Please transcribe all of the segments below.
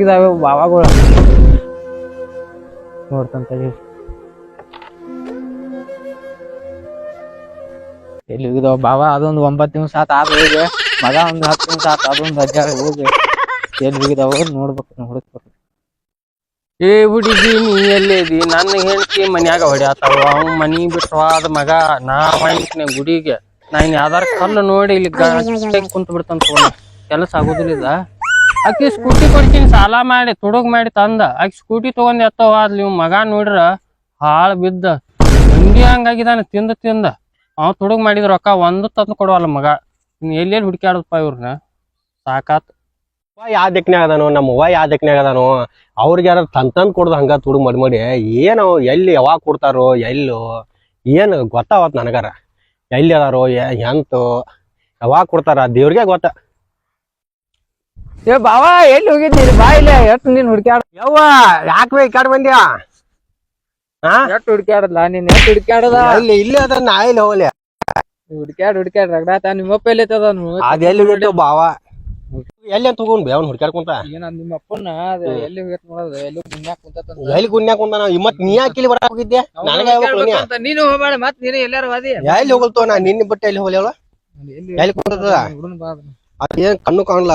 ಹೋಗಿದಾವೆ ಬಾವಾಗಳು ನೋಡ್ತಂತ ಹೇಳಿ ಎಲ್ಲಿ ಹೋಗಿದಾವ ಬಾವ? ಅದೊಂದು ಒಂಬತ್ತು ನಿಮಿಷ ಆತ ಆದ ಹೋಗಿ. ಮಗ ಒಂದು ಹತ್ತು ನಿಮಿಷ ಆತ ಅದೊಂದು ಅಜ್ಜಾರ ಹೋಗಿ. ಎಲ್ಲಿ ಹೋಗಿದಾವ ನೋಡ್ಬೇಕು ನೋಡಿಸ್ಬೇಕು ಏ ಹುಡುಗಿ ನೀ ಎಲ್ಲಿದಿ ನನ್ನ ಹೆಂಡತಿ ಮನ್ಯಾಗ ಹೊಡ್ಯಾತಾವ ಅವ್ ಮನಿ ಬಿಟ್ಟು ಹೋದ ಮಗ. ನಾ ಹೊಂಟ್ನೆ ಗುಡಿಗೆ. ನಾ ಇನ್ ಯಾವ್ದಾರ ಕಲ್ಲು ನೋಡಿ ಇಲ್ಲಿ ಕುಂತ ಬಿಡ್ತಂತ ಕೆಲಸ ಆಗುದಿಲ್ಲ ಇದ. ಆಕಿ ಸ್ಕೂಟಿ ಕೊಡ್ತೀನಿ, ಸಾಲ ಮಾಡಿ, ತುಡುಗ್ ಮಾಡಿ ತಂದ. ಆಕಿ ಸ್ಕೂಟಿ ತಗೊಂಡ್ ಎತ್ತ ಹೋದ್ಲಿ ನೀವು ಮಗ ನೋಡ್ರ, ಹಾಳ್ ಬಿದ್ದ. ಹಿಂದಿ ಹಂಗಾಗಿದಾನ ತಿಂದ ತಿಂದ. ಅವ್ ತುಡುಗ್ ಮಾಡಿದ ರೊಕ್ಕ ಒಂದು ತಂದು ಕೊಡವಲ್ಲ ಮಗ. ಇನ್ ಎಲ್ಲೆಲ್ಲಿ ಹುಡುಕ್ಯಾಡದಪ್ಪ ಇವ್ರನ್ನ ಸಾಕಾತ್. ಯಾವ ದಿಕ್ನ್ಯಾಗ ಅದಾನೋ ನಮ್ಮ ಅವ್ವ ಯಾವ ದಿಕ್ನ್ಯಾಗ ಅದಾನೋ, ಅವ್ರಿಗೆ ಯಾರು ತನ್ ತಂದ್ ಕೊಡ್ದು ಹಂಗ ತುಡುಗ್ ಮಾಡಿ ಮಾಡಿ. ಏನು ಎಲ್ಲಿ ಯಾವಾಗ ಕೊಡ್ತಾರೋ, ಎಲ್ಲೋ, ಏನು ಗೊತ್ತಾವತ್ ನನಗಾರ. ಎಲ್ಲಿ ಅದಾರೋ ಎಂತು, ಯಾವಾಗ ಕೊಡ್ತಾರ, ದೇವ್ರಿಗೆ ಗೊತ್ತ. ಏ ಬಾವಾ ಎಲ್ಲಿ ಹೋಗಿದ್ದೀರಿ ಬಾ ಇಲ್ಲ ಎಷ್ಟು ನೀನ್ ಹುಡ್ಕ್ಯಾಡ ಯವ್ವ ಯಾಕೆ ಬೇ ಈ ಕಡೆ ಬಂದ್ಯಾ? ಹಾ ಎಷ್ಟು ಹುಡ್ಕ್ಯಾಡಲ್ಲ ನೀನ್ ಎಷ್ಟು ಹುಡ್ಕ್ಯಾಡದ? ಇಲ್ಲಿ ಇಲ್ಲಿ ಅದ ನಾ ಇಲ್ಲಿ ಹೋಗ್ಲಿ? ಹುಡ್ಕ್ಯಾಡ್ ಹುಡ್ಕ್ಯಾಡ್ ರಗಡಾತ. ನಿಮ್ಮಪ್ಪ ಎಲ್ಲಿ ಐತದ ಅದ ಎಲ್ಲಿ ಹೋಗಿತ್ತು ಬಾವ? ಎಲ್ಲಿ ಅಂತ ತಗೊಂಡ್ ಬೇ ಅವ್ನು ಹುಡ್ಕ್ಯಾಡ್ಕೊಂತ ಏನ ನಿಮ್ಮ ಅಪ್ಪನ? ಅದ ಎಲ್ಲಿ ಹೋಗೈತ್ ನೋಡೋದು ಎಲ್ಲಿ ಗುನ್ಯಾಕ ಕುಂತ ಎಲ್ಲಿ ಕುಂತಾನ ಮತ್ ನೀ ಯಾಕೆ ಇಲ್ಲಿ ಬರಾಕ್ ಹೋಗಿದ್ದೆ? ನನಗೆ ನೀನು ಹೋಗ್ಬೇಡ ಮತ್ ನೀನು ಎಲ್ಲಾರು ವಾದಿ? ಎಲ್ಲಿ ಹೋಗಲ್ತೋ ನಾ? ನಿನ್ನ ಬಿಟ್ಟು ಎಲ್ಲಿ ಹೋಗ್ಲಿ ಎಲ್ಲಿ ಕುಂತದ. ಅದೇನ್ ಕಣ್ಣು ಕಾಣಲ್ಲ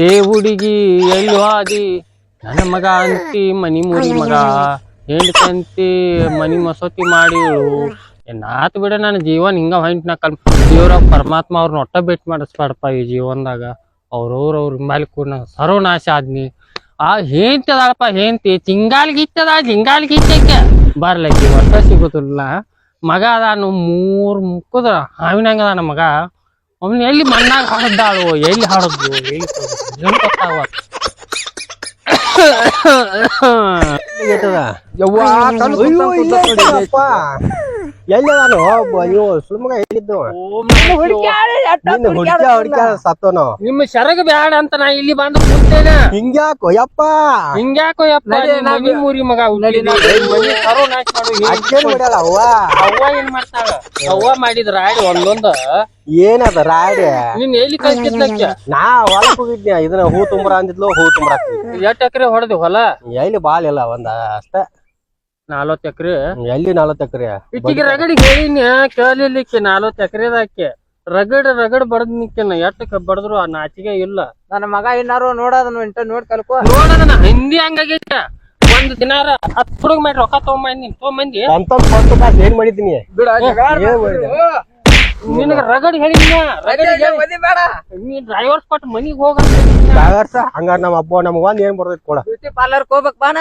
ಏ, ಹುಡುಗಿ ಎಲ್ಲಿ ಹಾದಿ. ನನ್ನ ಮಗ ಅಂತಿ ಮನಿ ಮುರಿ ಮಗ. ಹೇಳ್ಕಂತಿ ಮನಿ ಮಸೂತಿ ಮಾಡಿಳು ನಾತ್ ಬಿಡ ನನ್ನ ಜೀವನ ಹಿಂಗ ಹೊಂಟ್ ನಾ ಕಲ್ ದೇವ್ರ ಪರಮಾತ್ಮ ಅವ್ರನ್ನ ಒಟ್ಟ ಭೇಟಿ ಮಾಡಿಸ್ಬಾರ್ದಪ್ಪ ಈ ಜೀವನದಾಗ. ಅವ್ರವ್ರ ಅವ್ರ ಮೇಲೆ ಕೂಡ ಸರ್ವನಾಶ ಆದ್ನಿ. ಆ ಹೇಂತದಪ್ಪ ಹೇಂತಿ ತಿಂಗಾಲ್ಗಿತ್ತದ ಇತ್ತದ ಚಿಂಗಾಲ್ಗಿ ಇತ್ತಕ್ಕೆ ಬರ್ಲಕ್ಕಿ ಒಟ್ಟ ಸಿಗುದಿಲ್ಲ. ಮಗ ಅದಾನು ಮೂರ್ ಮುಕ್ಕದ ಹಾವಿನಂಗ ಅದಾನ ಮಗ. ಅವನು ಎಲ್ಲಿ ಮಣ್ಣಾಗ ಹಾಡದ್ದಾಳು ಎಲ್ಲಿ ಹಾಡದ್ದು ಎಲ್ಲಿ ಏನು ಗೊತ್ತಾಗವಲ್ದು. ನಾನು ಕಣ್ಣು ಅಯ್ಯೋ, ಕುಂತ ಇಲ್ಲೇ ಕುಂತ ನೋಡಿ. ಇದ್ದಾನಪ್ಪ. ಎಲ್ಲಿ ಅದಾನು ಒಬ್ಬ ನೀವು ಸುಳ್ಮಗ ಎಲ್ಲಿದ್ದು ನಿನ್ನ ಹುಡ್ಕ್ಯ ಹುಡ್ಕ್ಯ ಸತ್ತೋನು? ನಿಮ್ಮ ಶರಗ ಬ್ಯಾಡ ಅಂತ ನಾ ಇಲ್ಲಿ ಬಂದು ಕೂತೇನೆ. ಹಿಂಗ್ಯಾಕೋ ಯಪ್ಪ? ಹಿಂಗ್ಯಾಕೋ ಯಪ್ಪ ನಡಿ, ನಿಮ್ ಮೂರಿ ಮಗ ಬಿಡಲ್ಲ ಅವ್ವ. ಅವ್ವ ಏನ್ ಮಾಡ್ತಾಳ? ಅವ್ವ ಮಾಡಿದ ರಾಡಿ ಒಂದೊಂದ. ಏನದ ರಾಡಿ? ನಿನ್ ಎಲ್ಲಿ ಕಳ್ಸಿದ್ಲಕ್ಕೆ ನಾ ಹೊಲಕ್ ಹೋಗಿದ್ನ ಇದನ್ನ ಹೂ ತುಂಬ್ರ ಅಂದಿದ್ಲು ಹೂ ತುಂಬ್ರ ಎಷ್ಟ್ ಎಕರೆ ಹೊಡೆದಿ ಹೊಲ? ಎಲ್ಲಿ ಬಾಲ್ ಇಲ್ಲ ಒಂದ ಅಷ್ಟ. ನಾಲ್ವತ್ತು ಎಕರೆ? ಎಲ್ಲಿ ನಲವತ್ತು ಎಕರೆ? ಇಟ್ಟಿಗೆ ರಗಡಿ ಹೇಳಿನಿ ಕೇಳಿಲಿಕ್ಕೆ ನಾಲ್ವತ್ತು ಎಕರೆದಾಕೆ ರಗಡ್ ರಗಡ್ ಬಡದ್ ನಿಕ್ಕಿನ ಎಟ್ಟಕ್ಕೆ ಬಡದ್ರು ಆ ನಾಚಿಗೆ ಇಲ್ಲ. ನನ್ನ ಮಗ ಏನಾರು ನೋಡೋದನ್ನ ಇಂಟ ನೋಡ್ ಕಲ್ಕೋ. ನೋಡೋದನ್ನ ಹಿಂದಿ ಹಂಗಾಗೈತೆ. ಒಂದ್ ದಿನಾರ ಹತ್ ಹುಡುಗ ಮಾಡಿ ರೊಕ್ಕ ತಗೊಂಬಂದಿ. ತಗೊಂಬಂದಿ ಅಂತ ಕೊಟ್ಟು ಕಾಸು ಏನ್ ಮಾಡಿದ್ದೀನಿ ಬಿಡ ಏನ್ ಮಾಡಿದೆ? ನಿನಗ ರಗಡ್ ಹೇಳಿದ್ನ ರಗಡ್ ಬೇಡ. ನೀ ಡ್ರೈವರ್ಸ್ ಕೊಟ್ಟು ಮನಿಗ್ ಹೋಗ ಡ್ರೈವರ್ಸ ಹಂಗಾರ ನಮ್ಮ ಅಪ್ಪ ನಮ್ಗೆ ಒಂದ್ ಏನ್ ಬರ್ತೈತಿ ಕೊಡ. ಬ್ಯೂಟಿ ಪಾರ್ಲರ್ ಹೋಗ್ಬೇಕ್ ಬಾನ.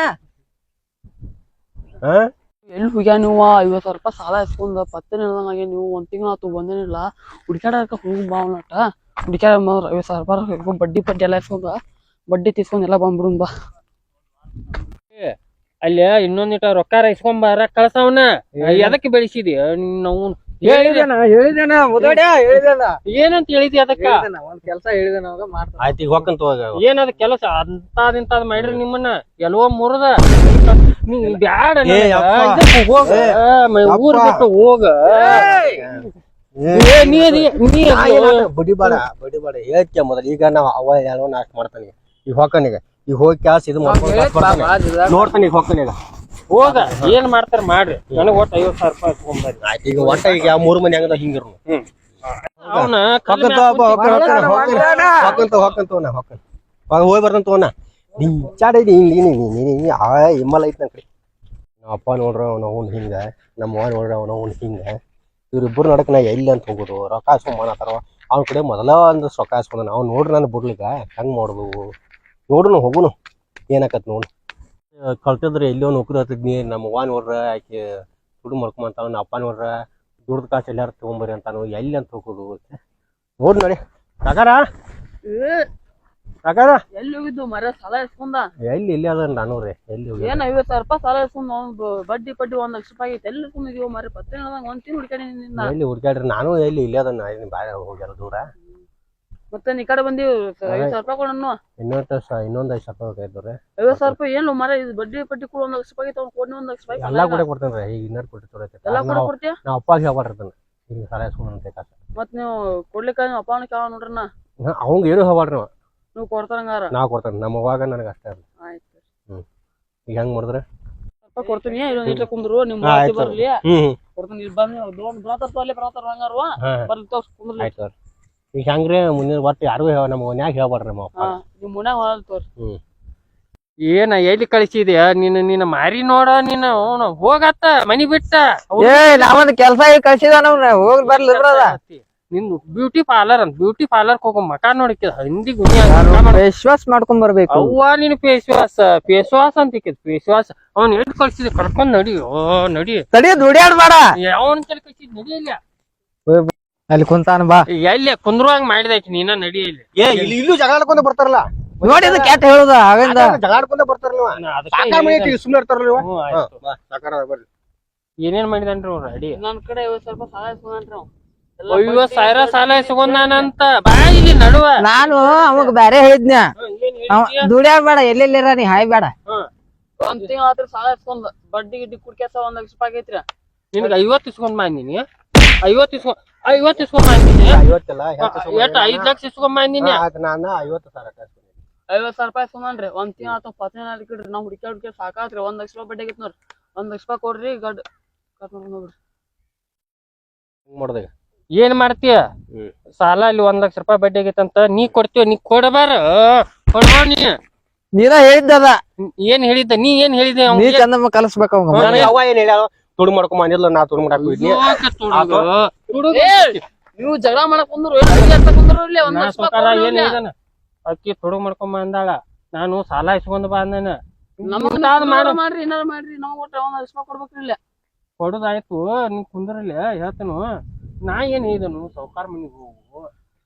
ಎಲ್ಲಿ ಹೋಗ್ಯಾ ನೀವು? ಐವತ್ತು ಸಾವಿರ ರೂಪಾಯಿ ಸಾಲ ಇಸ್ಕೊಂಡ ಪತ್ತೆ ಹೇಳ್ದಂಗೆ ನೀವು ಒಂದ್ ತಿಂಗಳು ಆತು ಬಂದೇನಿಲ್ಲ. ಹುಡ್ಕ್ಯಾಡಕ ಹೋಗಿ ಬಾ ಅವನಟ ಹುಡ್ಕ್ಯಾಡ ಐವತ್ತು ಸಾವಿರ ರೂಪಾಯಿ ಇಸ್ಕೊಂಡ್ ಬಡ್ಡಿ ಪಡ್ಡಿ ಎಲ್ಲ ಇಸ್ಕೊಂಡ ಬಡ್ಡಿ ತಿಸ್ಕೊಂಡ್ ಎಲ್ಲ ಬಂದ್ಬಿಡುನ್ ಬಾ. ಅಲ್ಲಿ ಇನ್ನೊಂದಿಟ ರೊಕ್ಕ ಇಸ್ಕೊಂಬಾರ ಕಳ್ಸವನ ಎದಕ್ಕೆ ಬೆಳೆಸಿದಿ? ನಾವು ಏನಂತ ಹೇಳಿದಿ ಅದಕ್ಕ? ಒಂದ್ ಕೆಲಸ ಆಯ್ತು ಈಗ ಹೋಗಂತ ಹೋಗ. ಏನದ ಕೆಲಸ? ಅಂತ ಮಾಡ್ರಿ ನಿಮ್ಮನ್ನ. ಎಲ್ಲೋ ಮುರದ. ನೀ ಬ್ಯಾಡ ಊರ್. ಬಿಟ್ಟು ಹೋಗ. ಹೇಳ್ತೀಯ ಮೊದಲು. ಈಗ ನಾವ್ ಅವ ಏನೋ ನಾಶ ಮಾಡ್ತಾನೆ. ಈಗ ಹೋಗ್ತಾನೀಗ ಈಗ. ಹೋಗಿ ಕ್ಯಾಸ್ ಇದು. ನೋಡ್ತಾನೆ ಈಗ ಹೋಗ್ತಾನೆ ಈಗ. ಹೋಗ. ಏನ್ ಮಾಡ್ತಾರ ಮಾಡ್ರಿ. ನನಗ್ ಒಟ್ಟು ಐವತ್ ಸಾವಿರ ರೂಪಾಯಿ ಆಯ್ತು ಈಗ ಒಟ್ಟ ಈಗ ಯಾವ ಮೂರು ಮನೆ ಹಂಗದ ಹಿಂಗಿರು ಅವನ ಹೋಗಂತ ಹೋಗಂತ ಹೋನ ಹೋಗಿ ಬರ್ತಂತ ಚಾಡ ನೀ ನೀ ನೀ ನೀ ನೀ ನೀ ಆ ಇಮ್ಮಲ್ಲ ಐತೆ ನನ್ ಕಡೆ. ನಮ್ಮ ಅಪ್ಪ ನೋಡ್ರ ಅವ್ನ ಅವ್ನು ಹಿಂಗ, ನಮ್ಮ ಅವ್ವ ನೋಡ್ರ ಅವ್ನ ಅವ್ನು ಹಿಂಗ. ಇವ್ರಿಬ್ಬರು ನಡಕ್ ನಾ ಎಲ್ಲಿ ಅಂತ ಹೋಗೋದು, ರೊಕ್ಕ ಹಾಸ್ಕೊಂಡ್ ಮಾಡತ್ತಾರ ಅವ್ನ ಕಡೆ ಮೊದಲ ಒಂದು ರೊಕ್ಕ ಹಾಸ್ಕೊಂಡ ಅವ್ನು ನೋಡ್ರಿ ನಾನು ಬಿಡ್ಲಿಕ್ಕ ಹೆಂಗ್ ಮಾಡ್ಬೇಕು ನೋಡುನು, ಹೋಗುನು. ಏನಾಕತ್ ನೋಡು. ಕಳ್ತಿದ್ರೆ ಎಲ್ಲೋ ನೌಕರಿ ಹತ್ತಿದ್ನಿ ನಮ್ಮ ಅವ್ವ ನೋಡ್ರ, ಆಕೆ ದುಡ್ಡು ಮಾಡ್ಕೊಂಬಂತಾವ ನಮ್ಮ ಅಪ್ಪ ನೋಡ್ರ, ದುಡ್ದು ಕಾಸು ಎಲ್ಲಾರು ತಗೊಂಬರಿ ಅಂತಾನು, ಎಲ್ಲಿ ಅಂತ ಹೋಗೋದು? ನೋಡ್ ನೋಡಿ. ಕಾಕಾರ ಕಾಕಾರ ಎಲ್ಲಿ ಹೋಗಿದ್ದು ಮರ ಸಾಲ ಇಸ್ಕೊಂಡ ಎಲ್ಲಿ ಇಲ್ಲಿ ಅದ ನಾನು ರೀ ಎಲ್ಲಿ ಹೋಗಿ ಏನ್ ಐವತ್ತು ಸಾವಿರ ರೂಪಾಯಿ ಸಾಲ ಇಸ್ಕೊಂಡ್ ಬಡ್ಡಿ ಪಡ್ಡಿ ಒಂದ್ ಲಕ್ಷ ರೂಪಾಯಿ ಐತೆ ಎಲ್ಲಿ ಇಸ್ಕೊಂಡಿದೀವ ಮರ ಪತ್ತೆ ಒಂದ್ ತಿನ್ ಹುಡ್ಕ್ಯಾಡಿ ನಿನ್ನ ಎಲ್ಲಿ ಹುಡ್ಕಾಡ್ರಿ ನಾನು ಎಲ್ಲಿ ಇಲ್ಲಿ ಅದ ಬಾಯ ಹೋಗ್ಯಾರ ದೂರ? ಮತ್ತೆ ನೀ ಕಡೆ ಬಂದಿ ಐವತ್ತು ಸಾವಿರ ರೂಪಾಯಿ ಕೊಡೋಣ ಇನ್ನೊಂದು ಇನ್ನೊಂದು ಐದು ಸಾವಿರ ರೂಪಾಯಿ ಬೇಕಾಯ್ತು ರೀ ಐವತ್ತು ಸಾವಿರ ರೂಪಾಯಿ ಏನು ಮರ ಇದು ಬಡ್ಡಿ ಪಟ್ಟಿ ಕೂಡ ಒಂದ್ ಲಕ್ಷ ರೂಪಾಯಿ ಅವ್ನು ಕೊಡ್ನಿ ಒಂದ್ ಲಕ್ಷ ರೂಪಾಯಿ ಎಲ್ಲ ಕೂಡ ಕೊಡ್ತೇನೆ ರೀ. ಈಗ ಇನ್ನೊಂದು ಕೊಟ್ಟು ಎಲ್ಲ ಕೂಡ ನಾವು ಕೊಡ್ತೀಯ? ನಾವು ಅಪ್ಪ ಹೇಳ್ಬಾರ್ತಾನೆ ಹಿಂಗೆ ಸಾಲ ಇಸ್ಕೊಂಡ್ ಕಾಸ. ಮತ್ ನೀವು ಕೊಡ್ಲಿಕ್ಕ ನೀವು ಅಪ್ಪ ಕೇಳ ನೋಡ್ರಿ ನಾ ಅವಂಗ ಏನು ಹೇಳ್ಬಾಡ್ರಿ ಅವ ನೀವು ಕೊಡ್ತಾರಂಗಾರ ನಾ ಕೊಡ್ತಾನೆ. ನಮ್ಮ ಅವಾಗ ನನಗೆ ಅಷ್ಟೇ ಅಲ್ಲ. ಆಯ್ತು ಈಗ ಹೆಂಗ್ ಮಾಡಿದ್ರೆ? ಸ್ವಲ್ಪ ಕೊಡ್ತೀನಿ. ಇಲ್ಲೊಂದ್ ಇಟ್ಟ ಕುಂದ್ರು ನಿಮ್ ಹಾ, ಮಾತಿ ಆಯ್ತು. ಬರ್ಲಿ. ಹ್ಮ್ ಕೊಡ್ತೀನಿ. ಇಲ್ಲಿ ಬಂದು ದೊಡ್ಡ ಬರತಾರ ಅಲ್ಲಿ ಬರತಾರ ಹಂಗಾರು. ಹಾ ಬರ್ಲಿ ತೋರ್ಸ್ ಕುಂದ್ರಲಿ. ಆಯ್ತು ಸರ್. ಈಗ ಹೆಂಗ್ರಿ? ಮುಂದಿನ ಒಟ್ಟು ಯಾರಿಗೂ ಹೇಳ ನಮ್ಮ ಮನ್ಯಾಗ ಹೇಳ್ಬೇಡ್ರಿ ನಮ್ಮ ಅಪ್ಪ. ಹಾ ನಿಮ್ ಮುನ್ಯಾಗ ಹೊರಲ್ ತೋರ್ಸಿ. ಏನ ಎಲ್ಲಿ ಕಳಿಸಿದ್ಯಾ? ನಿನ್ನ ನಿನ್ನ ಮಾರಿ ನೋಡ ನೀನು ಅವ್ನು ಹೋಗತ್ತ ಮನಿ ಬಿಟ್ಟ. ಏ ನಾವೊಂದ್ ಕೆಲ್ಸ ಈಗ ಕಳ್ಸಿದ ನಮ್ನ ಹೋಗಿ ಬರ್ಲಿ ಬಿಡದ ನಿಂದು ಬ್ಯೂಟಿ ಪಾರ್ಲರ್ ಅಂತ ಬ್ಯೂಟಿ ಪಾರ್ಲರ್ ಹೋಗೋ ಮಕ ನೋಡಿಕ ಹಿಂದಿ ವಿಶ್ವಾಸ ಮಾಡ್ಕೊಂಡ್ ಬರ್ಬೇಕು? ಅವ್ವ ನೀನು ಫೇಸ್ ವಾಶ್ ಫೇಸ್ ವಾಶ್ ಅಂತ ಫೇಸ್ ವಾಶ್ ಅವ್ನ್ ಎಲ್ಲಿ ಕಳ್ಸಿದ ಕರ್ಕೊಂಡ್ ನಡಿ ಓ ನಡಿ. ತಡಿ ದುಡಿಯಾಡ್ಬೇಡ ಯಾವನ್ ಕಲ್ ಕಳ್ಸಿದ್ ನಡಿ ಇಲ್ಲ. ಅಲ್ಲಿ ಕುಂತಾನ ಬಾ. ಎಲ್ಲಿ ಕುಂದ್ರುವಂಗ್ ಮಾಡಿದೈತಿ ನೀನ ನಡಿ ಇಲ್ಲಿ. ಏ ಇಲ್ಲಿ ಇಲ್ಲೂ ಜಗಳ ಬರ್ತಾರಲ್ಲ? ಬರ್ತಾರಲ್ಲ ಅದು ಕ್ಯಾಟ್ ಹೇಳುದ ಹಾಗಂದ. ಬರ್ತಾರಲ್ಲ ಇವ. ನಾ ಅದಕ್ಕ ಸಾಕಾಗ್ ಮಾಡೈತಿ, ಸುಮ್ನೆ ಇರ್ತಾರಲ್ಲ ಸಾಕಾರ ಬರ್ರಿ. ಏನೇನ್ ಮಾಡಿದನ್ರಿ ಅವ್ರು ಅಡಿ? ನನ್ ಕಡೆ ಸ್ವಲ್ಪ ಸಹಾಯ ರೂಪಾಯಿ ಬಡ್ಡಿ ಸಾವಿರ ಸಾಲ ಇಸ್ಕೊಂಡಾನಂತ ಬಾ ಇಲ್ಲಿ ನಡುವ. ನಾನು ಅವಾಗ ಬ್ಯಾರೆ ಹೇಳಿದ್ನ ಹ್ಮ್, ಬೇಡ ಎಲ್ಲೆಲ್ಲಿರ ನೀ ಹಾಯ್ ಬೇಡ. ಒಂದ್ ತಿಂಗಳ ಆತ್ರ ಸಾಲ ಇಸ್ಕೊಂಡ್ ಬಡ್ಡಿ ಗಿಡ್ಡಿ ಕುಡ್ಕ್ಯಾಸ ಒಂದ್ ಲಕ್ಷ ರೂಪಾಯಿ ಆಗೈತ್ರಿ. ನಿನ್ಗ ಐವತ್ ಇಸ್ಕೊಂಡ್ ಬಂದಿನಿ ಐವತ್ ಇಸ್ಕೊಂಡ್ ಐವತ್ ಇಸ್ಕೊಂಡ್ ಬಂದಿನಿ ಐವತ್ತಲ್ಲ ಎಷ್ಟ್ ಐದ್ ಲಕ್ಷ ಇಸ್ಕೊಂಡ್ ಆಯ್ತು ನಾನು ಐವತ್ತು ಸಾವಿರ. ಐವತ್ ಸಾವಿರ ರೂಪಾಯಿ ಇಸ್ಕೊಂಡ್ರಿ ಒಂದ್ ತಿಂಗಳ ಆತ ಪತ್ನಿ ಇಡ್ರಿ. ನಾವ್ ಹುಡುಕಿ ಹುಡುಕಿ ಸಾಕಾತ್ರಿ. ಒಂದ್ ಲಕ್ಷ ರೂಪಾಯಿ ಬಡ್ಡಿ ಆಗೈತ್ ನೋಡ್ರಿ ಒಂದ್ ಲಕ್ಷ ರೂಪಾಯಿ ಕೊಡ್ರಿ ಗಡ್ ಕರ್ಕೊಂಡ್ ನೋಡ್ರಿ ಹೋಗ್ರಿ ಹಿಂಗ್ ಮಾಡ್ದೆ ಈಗ. ಏನ್ ಮಾಡ್ತೀಯ. ಸಾಲ ಅಲ್ಲಿ ಒಂದ್ ಲಕ್ಷ ರೂಪಾಯಿ ಬಡ್ಡಿ ಆಗೈತಂತ ನೀ ಕೊಡ್ತೀವ ನೀ ಕೊಡಬಾರ? ಕೊಡ್ಬೋ ನೀ. ನೀನ ಹೇಳಿದ್ದದ. ಏನ್ ಹೇಳಿದ್ದ? ನೀ ಏನ್ ಹೇಳಿದೆ? ನೀ ಚಂದಮ್ಮ ಕಲಸ್ಬೇಕ ಅವಂಗ ನನಗೆ ಅವ್ವ ಏನ್ ಹೇಳ್ಯಾಳ ತುಡು ಮಾಡ್ಕೊಂಡ್ ಬಂದಿಲ್ಲ ನಾ ತುಡು ಮಾಡಕ್ ಹೋಗಿದ್ನಿ. ನೀವು ಜಗಳ ಮಾಡಕ್ ಕುಂದ್ರು ಏನ್ ಅಂತ ಹೇಳಿದನ? ಅಕ್ಕಿ ತುಡು ಮಾಡ್ಕೊಂಡ್ ಬಂದಾಳ ನಾನು ಸಾಲ ಇಸ್ಕೊಂಡ್ ಬಾ. ಮಾಡ್ರಿ ಏನಾರ ಮಾಡ್ರಿ ನಾವ್ ಒಟ್ಟ ಕೊಡೋದಾಯ್ತು ನೀ ಕುಂದ್ರಲ್ಲ ಹೇಳ್ತನು. ನಾ ಏನ್ ಹೇಳಿದನು ಸಾವ್ಕಾರ್ ಮನಿಗ್ ಹೋಗು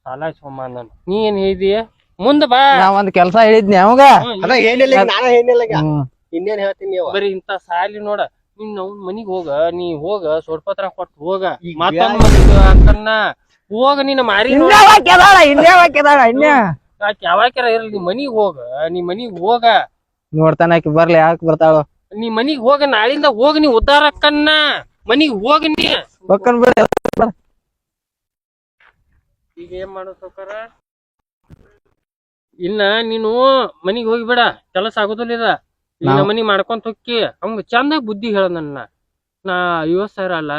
ಸಾಲ ಸೋಮಾನ ನೀ ಏನ್ ಹೇಳಿದೀಯ? ಮುಂದ ಬಾ. ನಾ ಒಂದ್ ಕೆಲ್ಸ ಹೇಳಿದ್ನಿ ಅವಾಗ. ಅದ ಏನಿಲ್ಲ ಈಗ, ನಾನ ಏನಿಲ್ಲ ಈಗ. ಹ್ಮ್. ಇನ್ನೇನ್ ಹೇಳ್ತೀನಿ ನೀವು? ಬರೀ ಇಂತ ಸಾಲಿ ನೋಡ ನಿನ್ ಅವ್ನ ಮನಿಗ್ ಹೋಗ ನೀ ಹೋಗ ಸೊಡ್ಪತ್ರ ಕೊಟ್ಟು ಹೋಗ. ಮನಿಗ್ ಅಂತನ್ನ ಹೋಗ ನಿನ್ನ ಮಾರಿ ಇನ್ನೇ ವಾಕ್ಯದಾಳ ಇನ್ನೇ ವಾಕ್ಯದಾಳ ಇನ್ನೇ ಆಕಿ ಯಾವಾಗ್ಯಾರ ಇರಲಿ ನೀ ಮನಿಗ್ ಹೋಗ ನೀ ಮನಿಗ್ ಹೋಗ. ನೋಡ್ತಾನ ಆಕಿ ಬರ್ಲಿ ಯಾಕ ಬರ್ತಾಳ. ನೀ ಮನಿಗ್ ಹೋಗ ನಾಳಿಂದ ಹೋಗ ನೀ ಉದ್ದಾರಕ್ಕನ್ನ. ಮನಿಗ್ ಹೋಗ ನೀ. ಬಿಡ ಈಗ ಏನ್ ಮಾಡೋ ಸೌಕಾರ ಇನ್ನ ನೀನು ಮನಿಗ್ ಹೋಗಿಬೇಡ ಕೆಲಸ ಆಗೋದಿಲ್ಲ ಇದ. ನಾವ್- ಮನಿ ಮಾಡ್ಕೊಂತ ಹೊಕ್ಕಿ ಅವಂಗ ಚಂದ ಬುದ್ಧಿ ಹೇಳ ನನ್ನ. ನಾ ಐವತ್ ಸಾವಿರ ಅಲ್ಲ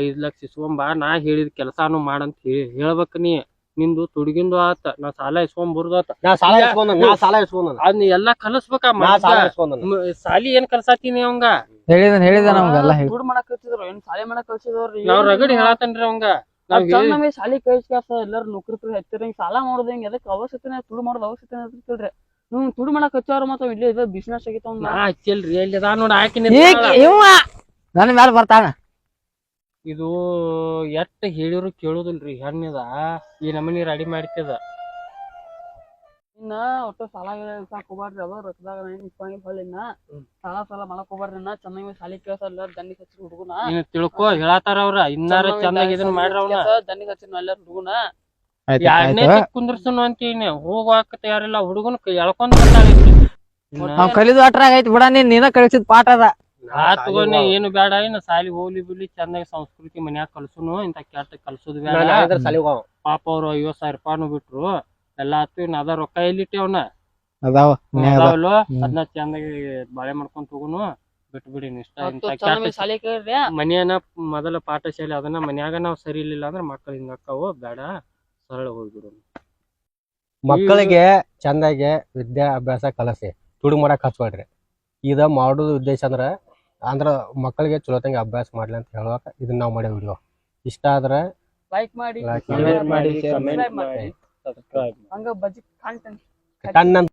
ಐದ್ ಲಕ್ಷ ಇಸ್ಕೊಂಬಾ ನಾ ಹೇಳಿದ ಕೆಲಸಾನು ಮಾಡಂತ ಹೇಳಿ ಹೇಳ್ಬೇಕ ನೀ. ನಿಂದು ತುಡುಗಿಂದು ಆತ ನಾ ಸಾಲ ಇಸ್ಕೊಂಡ್ ಆತ ನಾ ಸಾಲ ಇಸ್ಕೊಂಡ ನಾ ಸಾಲ ಇಸ್ಕೊಂಡ ಅದ್ನ ಎಲ್ಲಾ ಕಲಸ್ಬೇಕ ನಾ ಸಾಲ ಇಸ್ಕೊಂಡ ಸಾಲಿ ಏನ್ ಕಲ್ಸಾತೀನಿ ಅವಂಗ? ಹೇಳಿದನ್ ಹೇಳಿದ ನಮ್ಗೆಲ್ಲ ಹೇಳಿ. ದುಡ್ಡು ಮಾಡಕ್ ಕಳ್ಸಿದ್ರು ಏನ್ ಸಾಲಿ ಮಾಡಕ್ ಕಳ್ಸಿದವ್ರಿ ನಾವ್ ರಗಡಿ ಹೇಳತನ್ರಿ ಅವಂಗ. ನಮಗೆ ಸಾಲಿ ಕಳ್ಸ್ಕ್ಯಾಸ ಎಲ್ಲಾರು ನೌಕರಿ ಪರಿ ಹಚ್ಚಿರ ಹಿಂಗ್ ಸಾಲ ಮಾಡೋದು ಹಿಂಗ್? ಎದಕ್ ಅವಶ್ಯಕತೆ ತುಡು ಮಾಡೋದು ಅವಶ್ಯಕತೆ ಇರ್ತಿಲ್ರಿ ನೀವು ತುಡು ಮಾಡಕ್ ಹಚ್ಚಾರ ಮತ್ತ ಇಲ್ಲಿ ಇದು ಬಿಸ್ನೆಸ್ ಆಗಿತ್ತ ನಾ ಹಚ್ಚಿಲ್ರಿ ಅಲ್ಲಿ ಅದ ನೋಡ ಹಾಕಿ ಇವ ನನ್ನ ಮ್ಯಾಲ ಬರ್ತಾನ. ಇದು ಎಷ್ಟ್ ಹೇಳಿದ್ರು ಕೇಳುದಿಲ್ರಿ ಹೆಣ್ಣಿದ. ಈ ನಮನಿ ರೆಡಿ ಮಾಡ್ತದ. ಇನ್ನ ಒಟ್ಟು ಸಾಲ ಸಾಕ್ ಹೋಗ್ಬಾರ್ರಿ ಅದ ರೊಕ್ಕದಾಗ ಏನ್ ಇಸ್ಕೊಂಗಿಲ್ಲ ಹೊಳ್ಳಿ ಇನ್ನ ಸಾಲ ಸಾಲ ಮಾಡಕ್ ಹೋಗ್ಬಾರ್ರಿ ಇನ್ನ ಚೆನ್ನಾಗಿ ಸಾಲಿ ಕೇಳ್ಸಲ್ಲ ಎಲ್ಲಾರು ದಂಡಿ ಹಚ್ಚಿ ಹುಡುಗನ ನೀನ್ ತಿಳ್ಕೊ ಹೇಳತಾರ ಅವ್ರ ಇನ್ನಾರ ಚೆನ್ನಾಗಿ ಇದನ್ನ ಮಾಡ್ರ ಅವ್ನ. ದಂಡಿ ಹಚ್ಚಿನ ಎಲ್ಲಾರು ಹುಡುಗನ ಆಯ್ತು ಎರಡನೇ ಕುಂದ್ರಸನು ಅಂತೀನಿ ಹೋಗಾಕ ತಯಾರಿಲ್ಲ ಹುಡುಗನ ಎಳ್ಕೊಂಡ್ ಬರ್ತಾಳೆ ನಾವ್ ಕಲಿದು ಅಟ್ರಾಗ ಐತಿ ಬಿಡ ನೀನ್ ನೀನ ಕಳಿಸಿದ ಪಾಠ ಅದ. ಆ ತಗೋನಿ ಏನು ಬೇಡ ಇನ್ನು ಸಾಲಿ ಹೋಗ್ಲಿ ಬಿಡ್ಲಿ ಚೆನ್ನಾಗಿ ಸಂಸ್ಕೃತಿ ಮನ್ಯಾಗ ಕಲ್ಸುನು ಇಂತ ಕೆಟ್ಟ ಕಲ್ಸುದು ಬೇಡ ಪಾಪ ಅವ್ರು ಐವತ್ ಸಾವಿರ ರೂಪಾಯಿನು ಬಿಟ್ರು. ಎಲ್ಲಾ ಆತು ಇನ್ನ ಅದ ರೊಕ್ಕ ಎಲ್ಲಿಟ್ಟಿ ಅವ್ನ? ಅದಾವ ಅದನ್ನ ಚಂದಾಗಿ ಬಾಳೆ ಮಾಡ್ಕೊಂಡ್ ತಗೋನು ಬಿಟ್ಟು ಬಿಡಿ ಇಷ್ಟ ಇಂತ ಚೆನ್ನಾಗಿ ಕೆಟ್ಟ ಸಾಲಿ ಕೇಳ್ರಿ ಮನೆಯನ್ನ ಮೊದಲ ಪಾಠಶಾಲೆ ಅದನ್ನ ಮನ್ಯಾಗ ನಾವ್ ಸರಿ ಇರ್ಲಿಲ್ಲ ಅಂದ್ರೆ ಮಕ್ಕಳು ಹಿಂಗಾಕ್ಕವು ಬೇಡ ಸರಳ ಹೋಗ್ಬಿಡು ಮಕ್ಕಳಿಗೆ ಚಂದಾಗಿ ವಿದ್ಯಾಭ್ಯಾಸ ಕಲಸಿ ತುಡು ಮಾಡಕ್ ಹಚ್ಬೇಡ್ರಿ ಇದ ಮಾಡೋದು ಉದ್ದೇಶ ಅಂದ್ರ ಅಂದ್ರ ಮಕ್ಕಳಿಗೆ ಚಲೋತಂಗೆ ಅಭ್ಯಾಸ ಮಾಡ್ಲಿ ಅಂತ ಹೇಳುವಾಗ ಇದನ್ನ ನಾವ್ ಮಾಡೋ ವಿಡಿಯೋ ಇಷ್ಟ ಆದ್ರೆ ಲೈಕ್ ಮಾಡಿ. Like share ಮಾಡಿ, comment ಮಾಡಿ. ಸಬ್ಸ್ಕ್ರೈಬ್ ಹಂಗ ಬಜ್ಜಿ ಕಾಣ್ತಾನೆ ಕಣ್ಣಂತ